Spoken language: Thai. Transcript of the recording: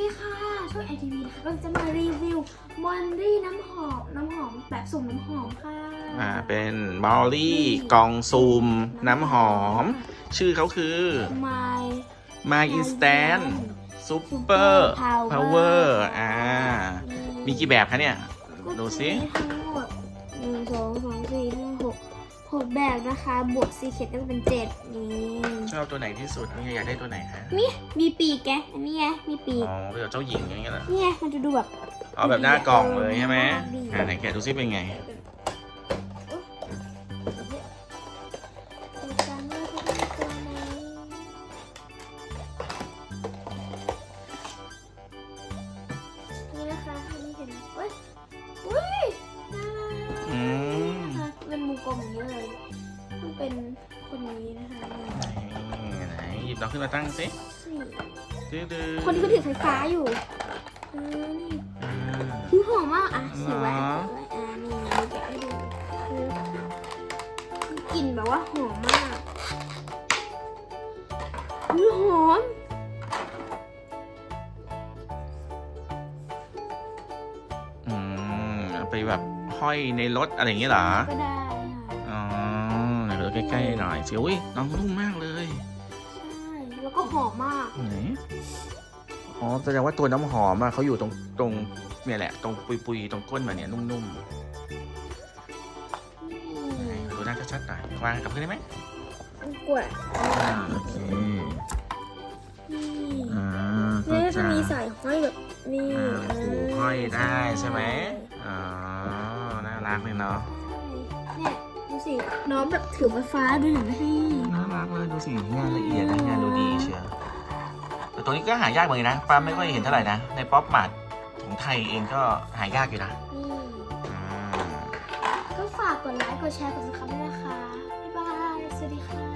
ดีค่ะ ช่วยไอทีวีนะคะก็จะมารีวิวมอนดี้น้ำหอม น้ำหอมแบบสุ่มน้ำหอมค่ะ อ่า เป็นมอลลี่กล่องซูมน้ำหอม ชื่อเขาคือ My My Instant Super Power อ่า มีกี่แบบคะเนี่ย ดูสิทั้งหมดหนึ่งสองสามสี่ห้าหก หกแบบนะคะบวกซีเคทก็จะเป็นเจ็ดนี่ชอบตัวไหนที่สุดนี่อยากได้ตัวไหนคะมีมีปีกแกอันนี้ไงมีปีกอ๋อเป็นแบบเจ้าหญิงอย่างเงี้ยเหรอนี่ไงมันจะดูแบบเอาแบบหน้ากล่องเลยใช่ไหมดีอ่าไหนแกะดูซิเป็นไง อย่างนี้เลยมันเป็นคนนี้นะคะไหนไหนหยิบน้องขึ้นมาตั้งสินี่ดื้อๆคนที่เขาถือไฟฟ้าอยู่เออนี่อ่าคือหอมมากอะสีไว้หรอสีไว้อ่านี่แกะให้ดูคือกลิ่นแบบว่าหอมมากอุ้ยหอมอืมเอาไปแบบห้อยในรถอะไรอย่างเงี้ยเหรอก็ได้ค่ะอ๋อไหนดู ใกล้ๆหน่อยสิอุ้ยน้องนุ่มมากเลยใช่ แล้วก็หอมมากไหนอ๋อแสดงว่าตัวน้ำหอมอะเขาอยู่ตรงตรงเนี่ยแหละ ตรงปุยๆตรงก้นมันเนี่ยนุ่มนี่ๆไหนดูหน้าชัดๆหน่อยวางกับพื้นได้ไหมกวดอ่าโอเคนี่อ่านี่ก็จะมีใส่สายห้อยแบบนี่อ่าผูกห้อยได้ใช่ไหมอ๋อน่ารักเลยเนาะเนี่ยดู สิน้องแบบถือไฟฟ้าดูหน่อยนะพี่ น่ารักเลยดูสิงานละเอียดนะงานดูดีเชียวแต่ตัวนี้ก็หายากเหมือนกันนะป้าไม่ค่อยเห็นเท่าไหร่นะ ในป๊อปมาร์ทของไทยเองก็หายากอยู่นะนี่อ่า ก็ฝากกดไลค์ กดแชร์ กดซับสไครต์ด้วยนะคะ บ๊ายบาย สวัสดีค่ะ